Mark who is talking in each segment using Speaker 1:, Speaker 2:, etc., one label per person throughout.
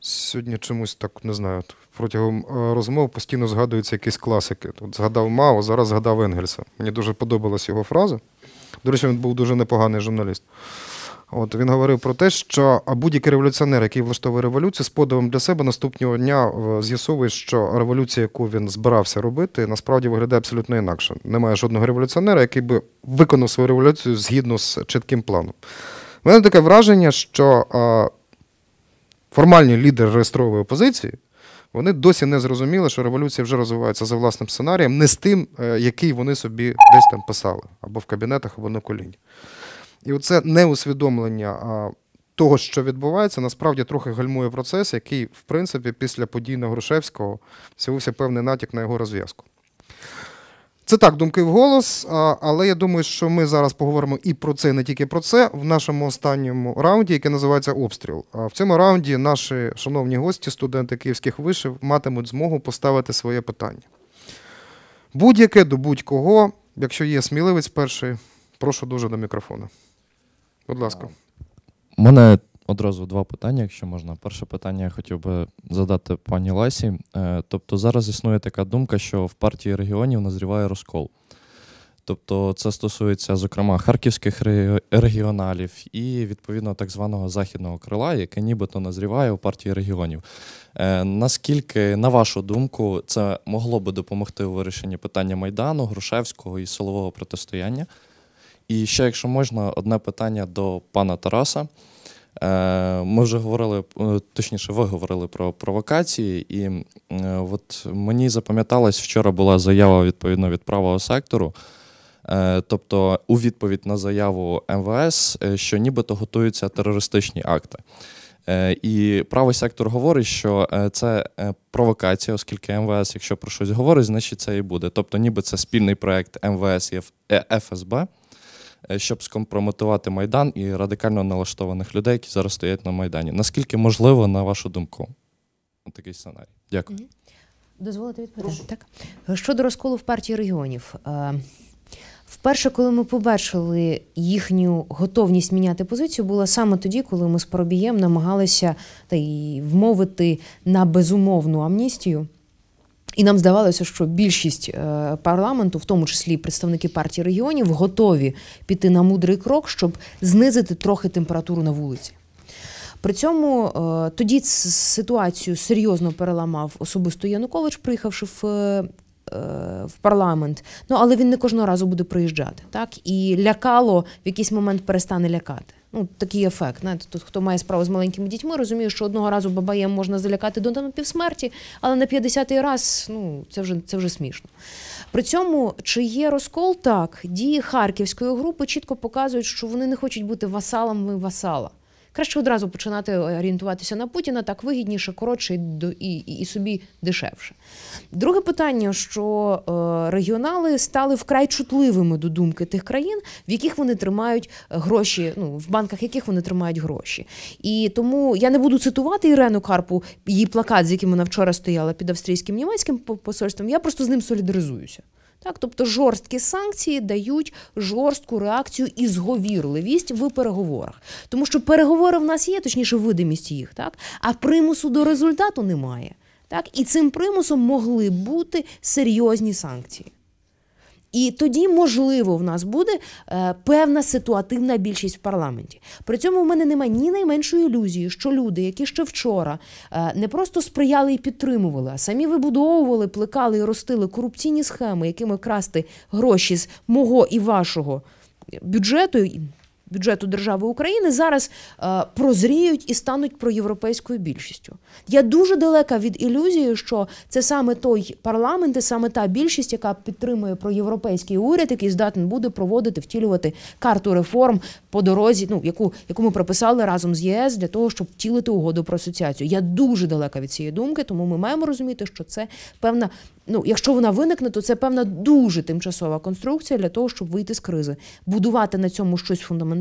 Speaker 1: Сьогодні чомусь так не знаю. Протягом е, розмов постійно згадуються якісь класики. Тут згадав Мао, зараз згадав Енгельса. Мені дуже подобалась його фраза. До речі, він був дуже непоганий журналіст. От Він говорив про те, що будь-який революціонер, який влаштовує революцію, з подивом для себе наступного дня з'ясовує, що революція, яку він збирався робити, насправді виглядає абсолютно інакше. Немає жодного революціонера, який би виконав свою революцію згідно з чітким планом. У мене таке враження, що формальні лідери реєстрової опозиції. Вони досі не зрозуміли, що революція вже розвивається за власним сценарієм, не з тим, е, який вони собі десь там писали, або в кабінетах, або на коліні. І оце неусвідомлення того, що відбувається, насправді трохи гальмує процес, який, в принципі, після подій на Грушевського з'явився певний натяк на його розв'язку. Це так, думки в голос, але я думаю, що ми зараз поговоримо і про це, і не тільки про це, в нашому останньому раунді, який називається обстріл. А в цьому раунді наші шановні гості, студенти київських вишів, матимуть змогу поставити своє питання. Будь-яке до будь-кого, якщо є сміливець перший, прошу дуже до мікрофону. Будь ласка.
Speaker 2: У мене одразу два питання, якщо можна. Перше питання я хотів би задати пані Лесі. Е, тобто зараз існує така думка, що в партії регіонів назріває розкол. Тобто це стосується, зокрема, харківських регіоналів і, відповідно, так званого західного крила, яке нібито назріває у партії регіонів. Е, наскільки, на вашу думку, це могло би допомогти у вирішенні питання Майдану, Грушевського і силового протистояння? І ще, якщо можна, одне питання до пана Тараса. Е, ми вже говорили, е, точніше, ви говорили про провокації, і е, от мені запам'яталось, вчора була заява відповідно від правого сектору. Тобто, у відповідь на заяву МВС, що нібито готуються терористичні акти. І правий сектор говорить, що це провокація, оскільки МВС, якщо про щось говорить, значить це і буде. Тобто, ніби це спільний проект МВС і ФСБ. Е, щоб скомпрометувати Майдан і радикально налаштованих людей, які зараз стоять на Майдані. Наскільки можливо, на вашу думку, такий сценарій? Дякую.
Speaker 3: Дозволите відповідати. Так. Щодо розколу в партії регіонів. Е, вперше, коли ми побачили їхню готовність міняти позицію, було саме тоді, коли ми з Поробієм намагалися та й вмовити на безумовну амністію і нам здавалося, що більшість е, парламенту, в тому числі представники партії регіонів, готові піти на мудрий крок, щоб знизити трохи температуру на вулиці. При цьому е, тоді ситуацію серйозно переламав особисто Янукович, приїхавши в. Е, в парламент, ну але він не кожного разу буде приїжджати, так і лякало в якийсь момент перестане лякати. Ну, такий ефект. Знаєте, тут хто має справу з маленькими дітьми, розуміє, що одного разу бабаєм можна залякати до півсмерті, але на 50-й раз ну, це вже це вже смішно. При цьому, чи є розкол, так, дії харківської групи чітко показують, що вони не хочуть бути васалами васала. Краще одразу починати орієнтуватися на Путіна так вигідніше, коротше і, і, і собі дешевше. Друге питання: що е, регіонали стали вкрай чутливими до думки тих країн, в яких вони тримають гроші, ну в банках яких вони тримають гроші. І тому я не буду цитувати Ірену Карпу, її плакат, з яким вона вчора стояла під австрійським німецьким посольством. Я просто з ним солідаризуюся. Так, тобто жорсткі санкції дають жорстку реакцію і зговірливість в переговорах, тому що переговори в нас є, точніше, видимість їх, так а примусу до результату немає. Так, і цим примусом могли бути серйозні санкції. І тоді, можливо, в нас буде е, певна ситуативна більшість в парламенті. При цьому в мене немає ні найменшої ілюзії, що люди, які ще вчора е, не просто сприяли і підтримували, а самі вибудовували, плекали і ростили корупційні схеми, якими красти гроші з мого і вашого бюджету бюджету держави України зараз е, прозріють і стануть проєвропейською більшістю. Я дуже далека від ілюзії, що це саме той парламент, і саме та більшість, яка підтримує проєвропейський уряд, який здатен буде проводити, втілювати карту реформ по дорозі, ну яку яку ми прописали разом з ЄС для того, щоб втілити угоду про асоціацію. Я дуже далека від цієї думки, тому ми маємо розуміти, що це певна ну, якщо вона виникне, то це певна дуже тимчасова конструкція для того, щоб вийти з кризи. Будувати на цьому щось фундаментальне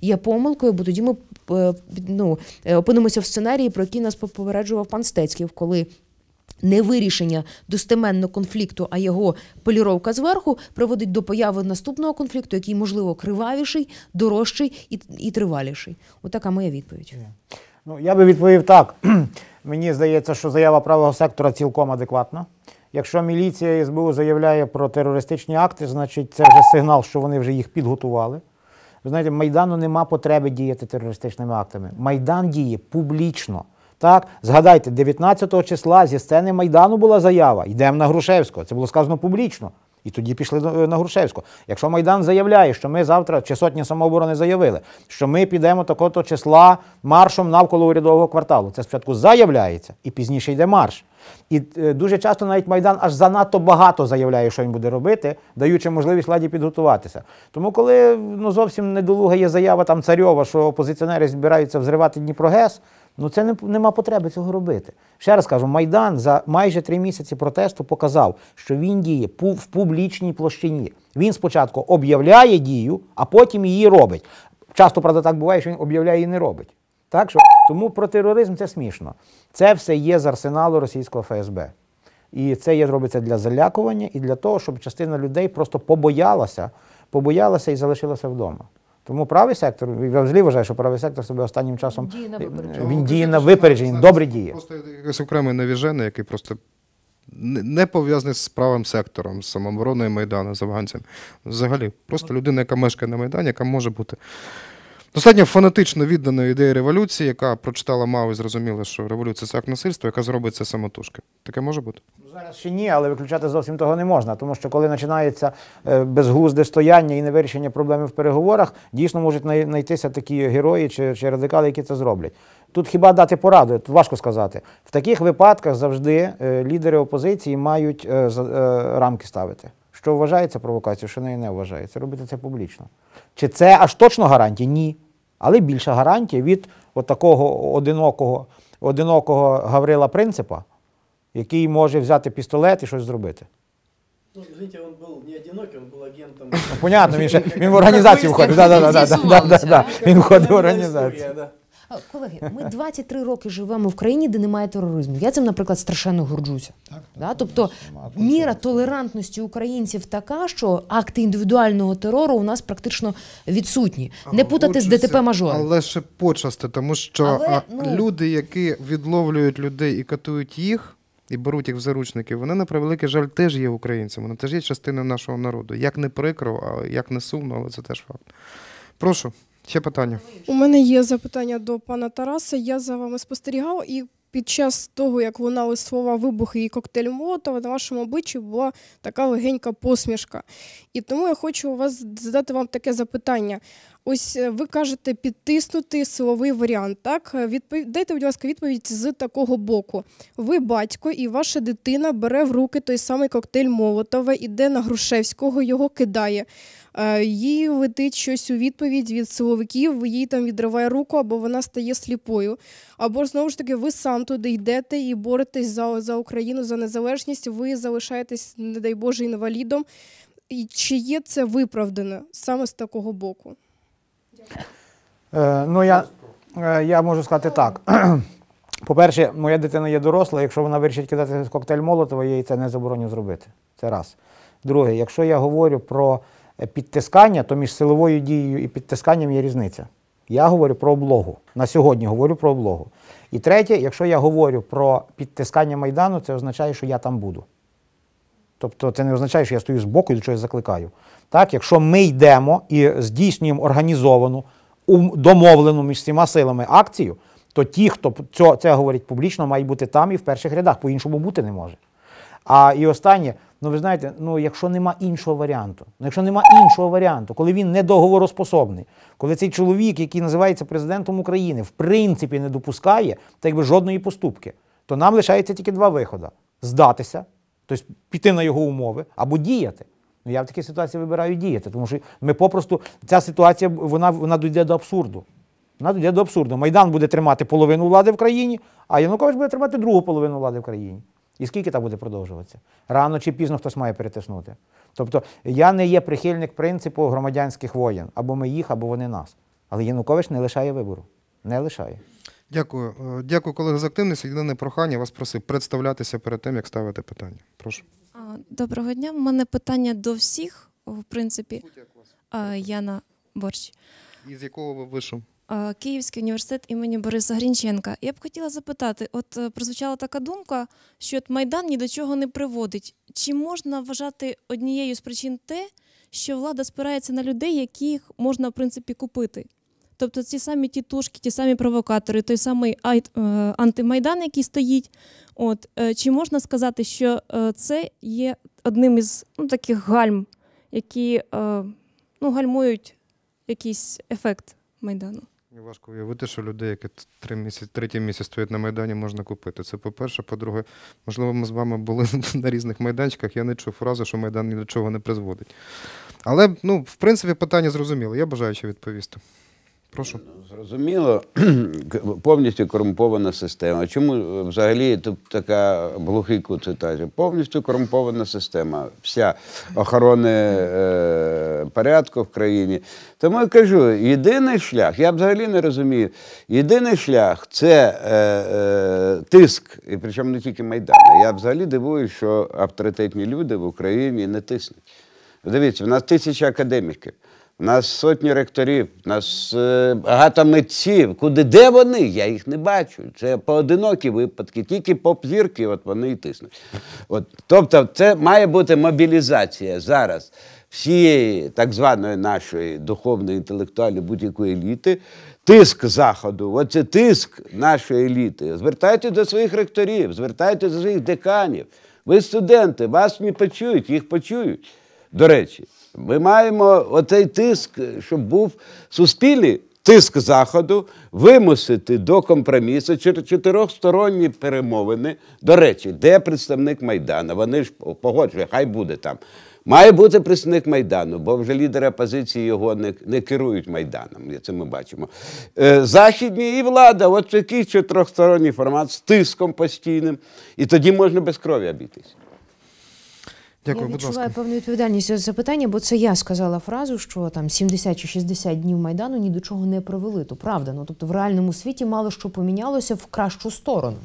Speaker 3: є помилкою, бо тоді ми е, ну, е, опинимося в сценарії, про який нас попереджував пан Стецьків, коли не вирішення достеменно конфлікту, а його поліровка зверху приводить до появи наступного конфлікту, який, можливо, кривавіший, дорожчий і, і триваліший. Отака моя відповідь.
Speaker 4: Ну, я би відповів так. Мені здається, що заява правого сектора цілком адекватна. Якщо міліція СБУ заявляє про терористичні акти, значить це вже сигнал, що вони вже їх підготували. Ви знаєте, Майдану нема потреби діяти терористичними актами. Майдан діє публічно. Так, згадайте, 19 числа зі сцени Майдану була заява. Йдемо на Грушевського. Це було сказано публічно. І тоді пішли на Грушевського. Якщо Майдан заявляє, що ми завтра, чи сотні самооборони заявили, що ми підемо такого числа маршом навколо урядового кварталу. Це спочатку заявляється, і пізніше йде марш. І е, дуже часто навіть Майдан аж занадто багато заявляє, що він буде робити, даючи можливість владі підготуватися. Тому, коли ну, зовсім недолуга є заява там царьова, що опозиціонери збираються взривати Дніпрогес, ну це не, нема потреби цього робити. Ще раз кажу, Майдан за майже три місяці протесту показав, що він діє в публічній площині. Він спочатку об'являє дію, а потім її робить. Часто, правда, так буває, що він об'являє і не робить. Так що тому про тероризм це смішно. Це все є з арсеналу російського ФСБ. І це є робиться для залякування і для того, щоб частина людей просто побоялася, побоялася і залишилася вдома. Тому правий сектор, я взагалі вважаю, що правий сектор себе останнім часом
Speaker 3: Діє на випередження.
Speaker 4: він діє на випередження, добре діє.
Speaker 1: Просто якийсь окремий навіжений, який просто не не пов'язаний з правим сектором, з самообороною Майдану, з афганцями. Взагалі, просто людина, яка мешкає на Майдані, яка може бути достатньо фанатично відданою ідеї революції, яка прочитала Мау і зрозуміла, що революція це акт насильства, яка зробить це самотужки. Таке може бути?
Speaker 4: Зараз ще ні, але виключати зовсім того не можна, тому що коли починається е, безглузде стояння і невирішення проблеми в переговорах, дійсно можуть най- знайтися такі герої чи, чи радикали, які це зроблять. Тут хіба дати пораду, важко сказати. В таких випадках завжди е, лідери опозиції мають е, рамки ставити. Що вважається провокацією, що нею не вважається. Робити це публічно. Чи це аж точно гарантія? Ні. Але більша гарантія від от такого одинокого, одинокого Гаврила Принципа, який може взяти пістолет і щось зробити.
Speaker 5: Ну, извините, он был не одинокий, он был агентом.
Speaker 4: Ну, понятно, він ще він в організацію входить. Да, да, да, да, да, да, да. Він входить в організацію.
Speaker 5: Да.
Speaker 3: Колеги, ми 23 роки живемо в країні, де немає тероризму. Я цим, наприклад, страшенно горджуся. Да? Тобто міра толерантності українців така, що акти індивідуального терору у нас практично відсутні. Не путати з ДТП мажором.
Speaker 1: Але ще почасти, тому що
Speaker 3: Але, ну-
Speaker 1: люди, які відловлюють людей і катують їх, і беруть їх в заручники, вони на превеликий жаль теж є українцями. Вони теж є частиною нашого народу. Як не прикро, а як не сумно, але це теж факт. Прошу, ще питання.
Speaker 6: У мене є запитання до пана Тараса. Я за вами спостерігав, і під час того, як лунали слова вибухи і коктейль Молотова, на вашому обличчі була така легенька посмішка. І тому я хочу вас задати вам таке запитання. Ось е, ви кажете підтиснути силовий варіант. Так, Е, відпов... дайте, будь ласка, відповідь з такого боку. Ви батько, і ваша дитина бере в руки той самий коктейль Молотова, іде на Грушевського, його кидає. Е, Їй летить щось у відповідь від силовиків, їй там відриває руку, або вона стає сліпою. Або знову ж таки, ви сам туди йдете і боретесь за, за Україну, за незалежність. Ви залишаєтесь, не дай Боже, інвалідом. І чи є це виправдане саме з такого боку?
Speaker 4: Е, ну, я, е, я можу сказати так. По-перше, моя дитина є доросла, якщо вона вирішить кидати коктейль Молотова, я їй це не забороню зробити. Це раз. Друге, якщо я говорю про підтискання, то між силовою дією і підтисканням є різниця. Я говорю про облогу. На сьогодні говорю про облогу. І третє, якщо я говорю про підтискання Майдану, це означає, що я там буду. Тобто це не означає, що я стою збоку і до чогось закликаю. Так, якщо ми йдемо і здійснюємо організовану, домовлену між всіма силами акцію, то ті, хто це говорить публічно, мають бути там і в перших рядах, по-іншому бути не може. А і останнє, ну ви знаєте, ну якщо нема іншого варіанту, ну якщо нема іншого варіанту, коли він не договороспособний, коли цей чоловік, який називається президентом України, в принципі не допускає так якби жодної поступки, то нам лишається тільки два виходи: здатися, тобто піти на його умови, або діяти. Ну я в такій ситуації вибираю діяти, тому що ми попросту ця ситуація вона, вона дійде до абсурду. Вона дійде до абсурду. Майдан буде тримати половину влади в країні, а Янукович буде тримати другу половину влади в країні. І скільки так буде продовжуватися? Рано чи пізно хтось має перетиснути. Тобто я не є прихильник принципу громадянських воєн. Або ми їх, або вони нас. Але Янукович не лишає вибору. Не лишає.
Speaker 1: Дякую. Е, Дякую, колеги, за активність. Єдине прохання вас просив представлятися перед тим, як ставити питання. Прошу.
Speaker 7: Доброго дня. У мене питання до всіх, в принципі. Яна Борщ.
Speaker 1: І з якого ви вишу?
Speaker 7: Київський університет імені Бориса Грінченка. Я б хотіла запитати: от е, прозвучала така думка, що от Майдан ні до чого не приводить. Чи можна вважати однією з причин те, що влада спирається на людей, яких можна в принципі купити? Тобто ці самі тітушки, ті самі провокатори, той самий айт, е, антимайдан, який стоїть. От е, чи можна сказати, що це є одним із ну, таких гальм, які ну, гальмують якийсь ефект майдану?
Speaker 1: Важко уявити, що людей, які три місяці, третій місяць стоять на Майдані, можна купити. Це по-перше. По-друге, можливо, ми з вами були на різних майданчиках. Я не чув фразу, що Майдан ні до чого не призводить. Але, ну, в принципі, питання зрозуміло. Я бажаю ще відповісти. Прошу.
Speaker 8: Зрозуміло, повністю корумпована система. Чому е, взагалі тут така глухий кут ситуації? Повністю корумпована система, вся охорони е, порядку в країні. Тому я кажу, єдиний шлях, я взагалі не розумію, єдиний шлях це е, е, тиск, і причому не тільки Майдану. Я взагалі дивуюсь, що авторитетні люди в Україні не тиснуть. Дивіться, в нас тисяча академіків. У нас сотні ректорів, у нас е, багато митців. Куди де вони? Я їх не бачу. Це поодинокі випадки, тільки поп-зірки, от вони і тиснуть. От, тобто, це має бути мобілізація зараз всієї так званої нашої духовної інтелектуальної будь-якої еліти. Тиск заходу, оце тиск нашої еліти. Звертайтеся до своїх ректорів, звертайтеся до своїх деканів. Ви студенти, вас не почують, їх почують. До речі, ми маємо оцей тиск, щоб був суспільний тиск Заходу, вимусити до компромісу чотир- чотирьохсторонні перемовини. До речі, де представник Майдану? Вони ж погоджують, хай буде там. Має бути представник Майдану, бо вже лідери опозиції його не, не керують Майданом. Це ми бачимо. Е, Західні і влада, от такий чотирьохсторонній формат з тиском постійним. І тоді можна без крові обійтись.
Speaker 1: Дякую,
Speaker 3: я
Speaker 1: будь
Speaker 3: відчуваю
Speaker 1: ласка.
Speaker 3: певну відповідальність за це питання, бо це я сказала фразу, що там 70 чи 60 днів майдану ні до чого не привели. То правда. Ну тобто в реальному світі мало що помінялося в кращу сторону.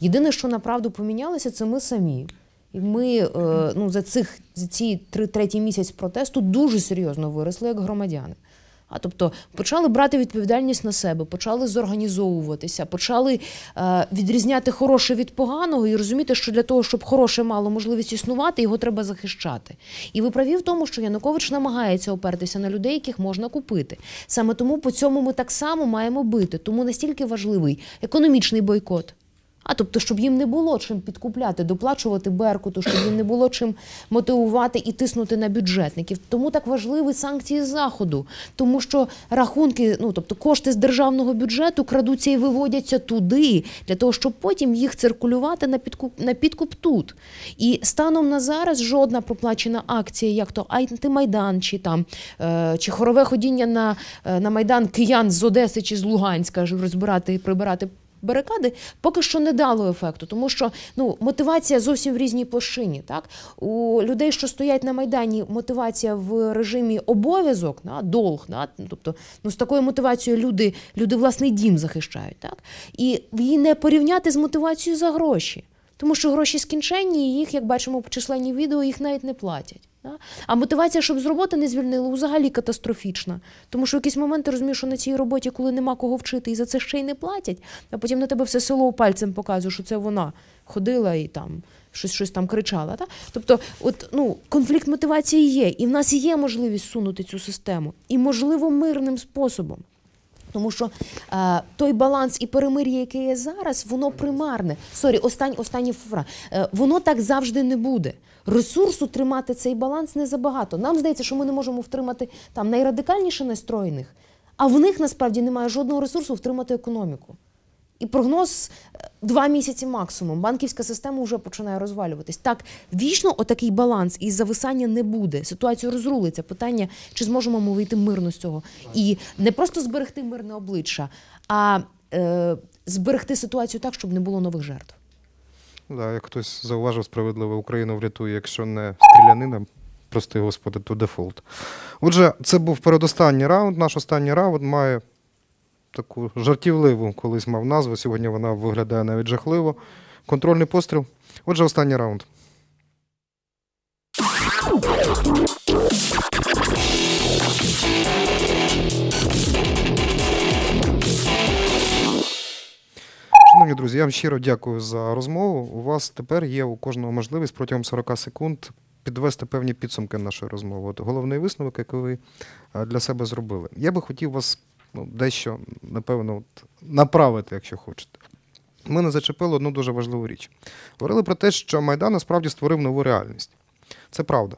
Speaker 3: Єдине, що направду помінялося, це ми самі. І ми е, ну, за цих за ці три третій місяць протесту дуже серйозно виросли як громадяни. А тобто почали брати відповідальність на себе, почали зорганізовуватися, почали е, відрізняти хороше від поганого і розуміти, що для того, щоб хороше мало можливість існувати, його треба захищати. І ви праві в тому, що Янукович намагається опертися на людей, яких можна купити. Саме тому по цьому ми так само маємо бити. Тому настільки важливий економічний бойкот. А тобто, щоб їм не було чим підкупляти, доплачувати Беркуту, щоб їм не було чим мотивувати і тиснути на бюджетників. Тому так важливі санкції заходу, тому що рахунки, ну тобто кошти з державного бюджету крадуться і виводяться туди, для того, щоб потім їх циркулювати на підкуп на підкуп тут. І станом на зараз жодна проплачена акція, як то антимайдан, чи там е, чи хорове ходіння на, е, на майдан киян з Одеси чи з Луганська, ж розбирати і прибирати барикади поки що не дало ефекту, тому що ну мотивація зовсім в різній площині. Так у людей, що стоять на майдані, мотивація в режимі обов'язок, на долг, на тобто ну з такою мотивацією люди, люди власний дім захищають, так і її не порівняти з мотивацією за гроші. Тому що гроші скінченні, і їх, як бачимо по численні відео, їх навіть не платять. А мотивація, щоб з роботи не звільнили, взагалі катастрофічна. Тому що в якісь моменти розумієш, що на цій роботі, коли нема кого вчити, і за це ще й не платять, а потім на тебе все село пальцем показує, що це вона ходила і там щось, щось там кричала. Та? Тобто, от, ну, конфлікт мотивації є, і в нас є можливість сунути цю систему, і можливо мирним способом. Тому що е, той баланс і перемир'я, яке є зараз, воно примарне. Сорі, останні останні фра. Е, воно так завжди не буде. Ресурсу тримати цей баланс не забагато. Нам здається, що ми не можемо втримати там найрадикальніше настроєних, а в них насправді немає жодного ресурсу втримати економіку. І прогноз е, два місяці максимум. Банківська система вже починає розвалюватись. Так, вічно отакий баланс і зависання не буде. Ситуація розрулиться. Питання, чи зможемо ми вийти мирно з цього. І не просто зберегти мирне обличчя, а е, зберегти ситуацію так, щоб не було нових жертв.
Speaker 1: Ну Да, як хтось зауважив справедливо, Україну врятує, якщо не стрілянина, прости господи, то дефолт. Отже, це був передостанній раунд. Наш останній раунд має таку жартівливу колись мав назву. Сьогодні вона виглядає навіть жахливо. Контрольний постріл. Отже, останній раунд. Шановні друзі, я вам щиро дякую за розмову. У вас тепер є у кожного можливість протягом 40 секунд підвести певні підсумки нашої розмови. От головний висновок, який ви е, для себе зробили. Я би хотів вас ну, дещо, напевно, от, направити, якщо хочете. Ми не зачепили одну дуже важливу річ. Говорили про те, що Майдан насправді створив нову реальність. Це правда.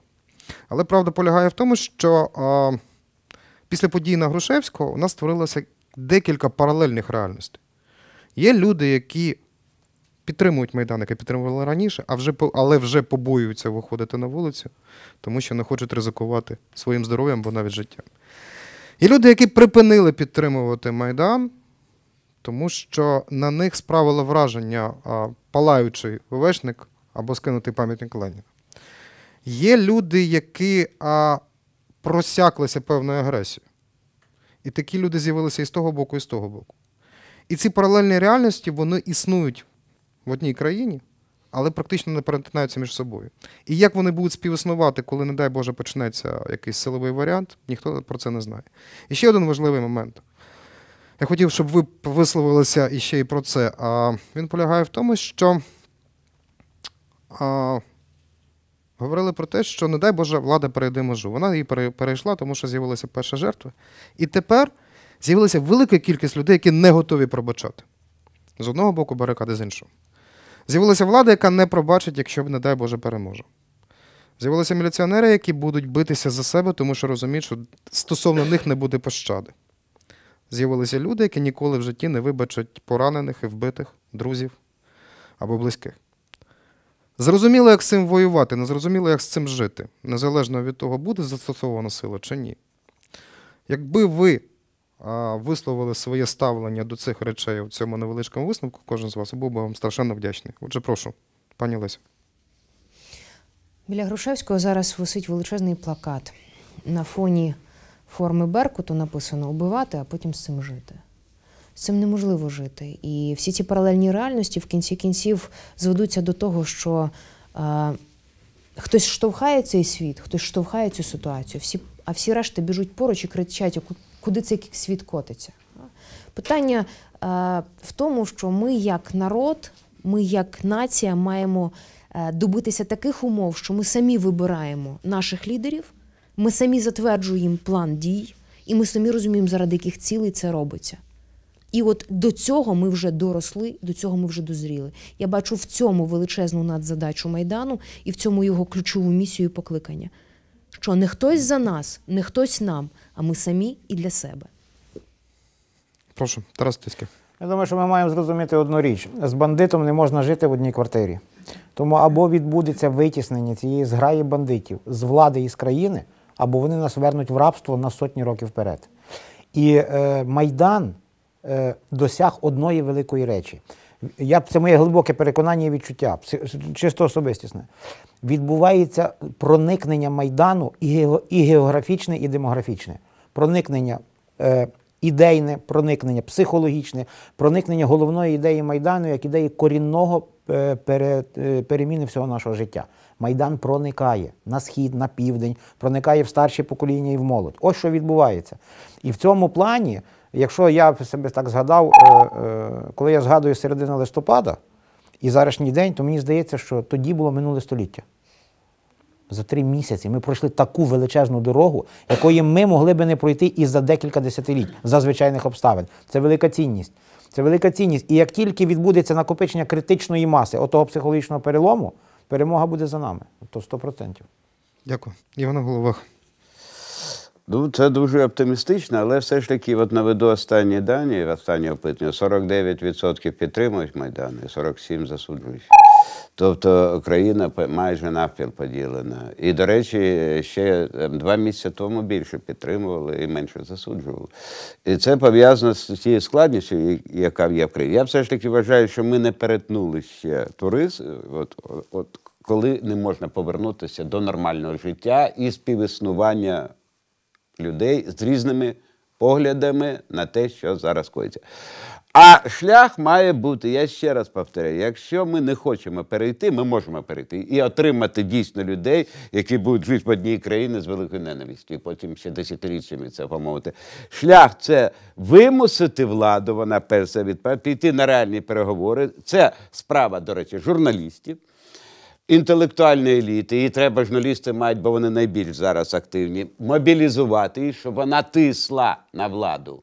Speaker 1: Але правда полягає в тому, що а, після подій на Грушевського у нас створилося декілька паралельних реальностей. Є люди, які підтримують Майдан, які підтримували раніше, а вже, але вже побоюються виходити на вулицю, тому що не хочуть ризикувати своїм здоров'ям або навіть життям. Є люди, які припинили підтримувати Майдан, тому що на них справило враження палаючий ВВшник або скинутий пам'ятник Леніна. Є люди, які а, просяклися певною агресією. І такі люди з'явилися і з того боку, і з того боку. І ці паралельні реальності вони існують в одній країні, але практично не перетинаються між собою. І як вони будуть співіснувати, коли, не дай Боже, почнеться якийсь силовий варіант, ніхто про це не знає. І ще один важливий момент. Я хотів, щоб ви висловилися іще і про це. А він полягає в тому, що а, говорили про те, що, не дай Боже, влада перейде межу. Вона її перейшла, тому що з'явилася перша жертва. І тепер з'явилася велика кількість людей, які не готові пробачати. З одного боку, барикади з іншого. З'явилася влада, яка не пробачить, якщо, не дай Боже, переможе. З'явилися міліціонери, які будуть битися за себе, тому що розуміють, що стосовно них не буде пощади. З'явилися люди, які ніколи в житті не вибачать поранених і вбитих друзів або близьких. Зрозуміло, як з цим воювати, не зрозуміло, як з цим жити, незалежно від того, буде застосована сила чи ні. Якби ви висловили своє ставлення до цих речей у цьому невеличкому висновку, кожен з вас, був би вам страшенно вдячний. Отже, прошу, пані Лесю.
Speaker 3: Біля Грушевського зараз висить величезний плакат. На фоні форми Беркуту написано убивати, а потім з цим жити. З цим неможливо жити. І всі ці паралельні реальності в кінці кінців зведуться до того, що е, хтось штовхає цей світ, хтось штовхає цю ситуацію, всі, а всі решта біжуть поруч і кричать, «А ку- куди цей світ котиться. Питання е, в тому, що ми, як народ, ми, як нація, маємо е, добитися таких умов, що ми самі вибираємо наших лідерів, ми самі затверджуємо план дій, і ми самі розуміємо, заради яких цілей це робиться. І от до цього ми вже доросли, до цього ми вже дозріли. Я бачу в цьому величезну надзадачу Майдану і в цьому його ключову місію покликання. Що не хтось за нас, не хтось нам, а ми самі і для себе.
Speaker 1: Прошу, Тарас Тиськів.
Speaker 4: Я думаю, що ми маємо зрозуміти одну річ: з бандитом не можна жити в одній квартирі. Тому або відбудеться витіснення цієї зграї бандитів з влади і з країни, або вони нас вернуть в рабство на сотні років вперед. І е, Майдан е, досяг одної великої речі. Я, це моє глибоке переконання і відчуття, чисто особистісне. Відбувається проникнення Майдану і, географічне, і демографічне. Проникнення е, ідейне, проникнення психологічне, проникнення головної ідеї Майдану як ідеї корінного е, пере, е, переміни всього нашого життя. Майдан проникає на схід, на південь, проникає в старші покоління і в молодь. Ось що відбувається. І в цьому плані, якщо я себе так згадав, е, е, коли я згадую середину листопада і зарашній день, то мені здається, що тоді було минуле століття. За три місяці ми пройшли таку величезну дорогу, якої ми могли би не пройти і за декілька десятиліть за звичайних обставин. Це велика цінність. Це велика цінність. І як тільки відбудеться накопичення критичної маси, отого психологічного перелому, перемога буде за нами. То 100%.
Speaker 1: Дякую. Івана Головах.
Speaker 8: Ну, це дуже оптимістично, але все ж таки, от наведу останні дані, останнє опитування, 49% підтримують Майдан і 47% засуджують. Тобто країна майже навпіл поділена. І, до речі, ще ем, два місяці тому більше підтримували і менше засуджували. І це пов'язано з тією складністю, яка є в країні. Я все ж таки вважаю, що ми не перетнули ще турист, от, от, коли не можна повернутися до нормального життя і співіснування людей з різними поглядами на те, що зараз коїться. А шлях має бути, я ще раз повторяю, якщо ми не хочемо перейти, ми можемо перейти і отримати дійсно людей, які будуть жити в одній країні з великою ненавистю, і потім ще десятиріччями це помовити. Шлях це вимусити владу, вона перш за піти на реальні переговори. Це справа, до речі, журналістів інтелектуальної еліти, і треба журналісти мають, бо вони найбільш зараз активні, мобілізувати її, щоб вона тисла на владу.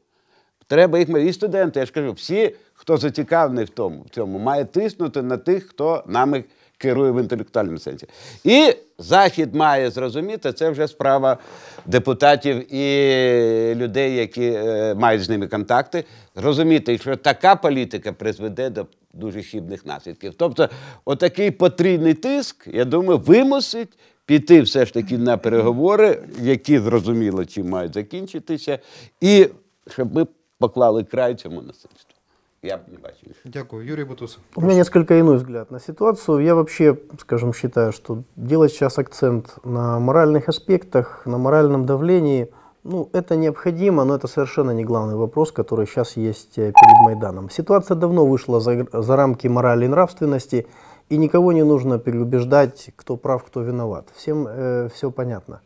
Speaker 8: Треба їх і студенти, я ж кажу, всі, хто зацікавлений в тому, в цьому, має тиснути на тих, хто нами керує в інтелектуальному сенсі. І Захід має зрозуміти, це вже справа депутатів і людей, які е, мають з ними контакти, зрозуміти, що така політика призведе до дуже хібних наслідків. Тобто, отакий потрійний тиск, я думаю, вимусить піти все ж таки на переговори, які зрозуміло, чим мають закінчитися, і щоб ми поклали край цьому насильству. Я б не бачив.
Speaker 1: Дякую. Юрій Бутусов.
Speaker 5: У меня несколько иной взгляд на ситуацию. Я вообще, скажем, считаю, что делать сейчас акцент на моральных аспектах, на моральном давлении, ну, это необходимо, но это совершенно не главный вопрос, который сейчас есть э, перед Майданом. Ситуация давно вышла за, за рамки морали и нравственности, и никого не нужно переубеждать, кто прав, кто виноват. Всем э, все понятно.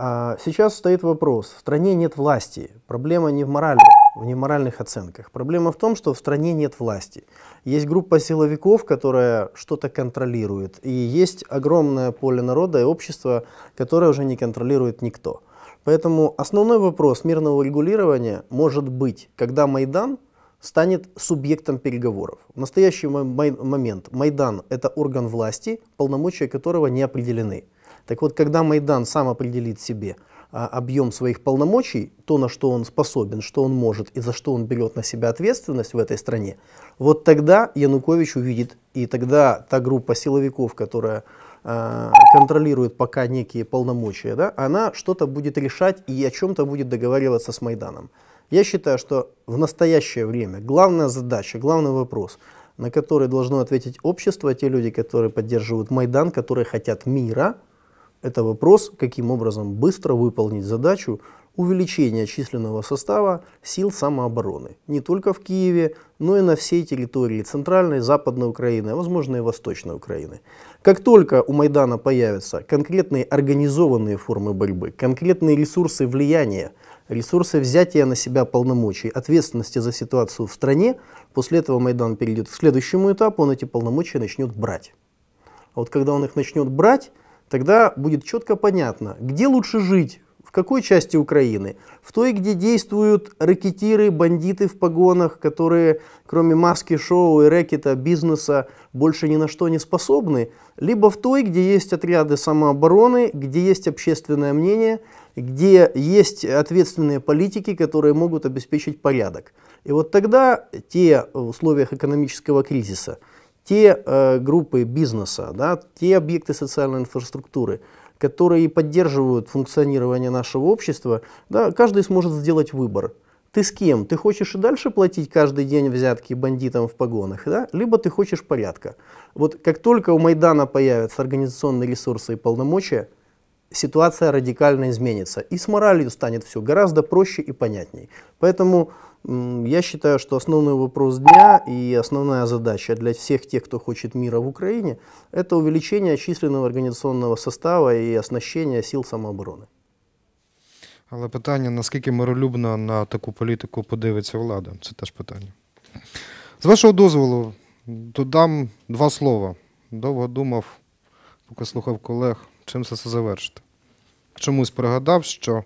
Speaker 5: А сейчас стоит вопрос. В стране нет власти. Проблема не в морали, не в моральных оценках. Проблема в том, что в стране нет власти. Есть группа силовиков, которая что-то контролирует. И есть огромное поле народа и общества, которое уже не контролирует никто. Поэтому основной вопрос мирного регулирования может быть, когда Майдан станет субъектом переговоров. В настоящий момент Майдан – это орган власти, полномочия которого не определены. Так вот, когда Майдан сам определит себе а, объем своих полномочий, то, на что он способен, что он может и за что он берет на себя ответственность в этой стране, вот тогда Янукович увидит, и тогда та группа силовиков, которая а, контролирует пока некие полномочия, да, она что-то будет решать и о чем-то будет договариваться с Майданом. Я считаю, что в настоящее время главная задача, главный вопрос, на который должно ответить общество, те люди, которые поддерживают Майдан, которые хотят мира, это вопрос, каким образом быстро выполнить задачу увеличения численного состава сил самообороны. Не только в Киеве, но и на всей территории Центральной, Западной Украины, а возможно и Восточной Украины. Как только у Майдана появятся конкретные организованные формы борьбы, конкретные ресурсы влияния, ресурсы взятия на себя полномочий, ответственности за ситуацию в стране, после этого Майдан перейдет к следующему этапу, он эти полномочия начнет брать. А вот когда он их начнет брать, тогда будет четко понятно, где лучше жить, в какой части Украины. В той, где действуют рэкетиры, бандиты в погонах, которые кроме маски, шоу и рэкета, бизнеса больше ни на что не способны, либо в той, где есть отряды самообороны, где есть общественное мнение, где есть ответственные политики, которые могут обеспечить порядок. И вот тогда те в условиях экономического кризиса, те э, группы бизнеса, да, те объекты социальной инфраструктуры, которые поддерживают функционирование нашего общества, да, каждый сможет сделать выбор. Ты с кем? Ты хочешь и дальше платить каждый день взятки бандитам в погонах, да? либо ты хочешь порядка. Вот как только у Майдана появятся организационные ресурсы и полномочия, ситуация радикально изменится. И с моралью станет все гораздо проще и понятней. Поэтому я считаю, что основной вопрос дня и основная задача для всех тех, кто хочет мира в Украине, это увеличение численного организационного состава и оснащение сил самообороны.
Speaker 1: Але питання, наскільки миролюбно на таку політику подивиться влада, це теж питання. З вашого дозволу, додам два слова. Довго думав, поки слухав колег, чим це все завершити. Чомусь пригадав, що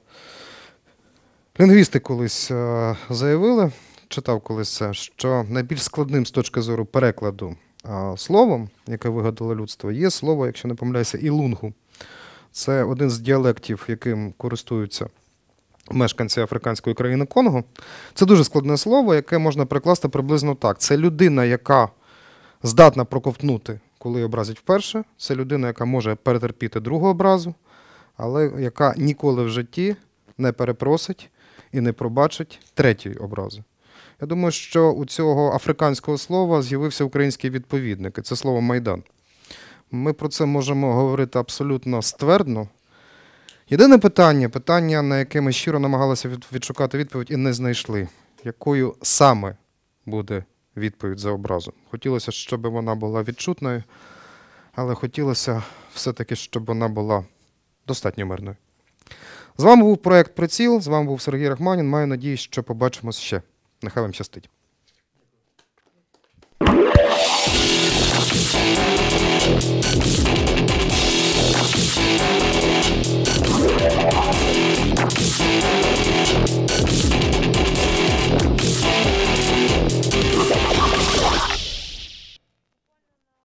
Speaker 1: лінгвісти колись е, заявили, читав колись це, що найбільш складним з точки зору перекладу е, словом, яке вигадало людство, є слово, якщо не помиляюся, ілунгу. Це один з діалектів, яким користуються мешканці африканської країни Конго. Це дуже складне слово, яке можна прикласти приблизно так. Це людина, яка здатна проковтнути, коли образять вперше. Це людина, яка може перетерпіти другу образу, але яка ніколи в житті не перепросить і не пробачить третьої образи. Я думаю, що у цього африканського слова з'явився український відповідник, і це слово Майдан. Ми про це можемо говорити абсолютно ствердно, Єдине питання, питання, на яке ми щиро намагалися відшукати відповідь і не знайшли. Якою саме буде відповідь за образу? Хотілося, щоб вона була відчутною, але хотілося все-таки, щоб вона була достатньо мирною. З вами був проект Приціл, з вами був Сергій Рахманін. Маю надію, що побачимось ще. Нехай вам щастить.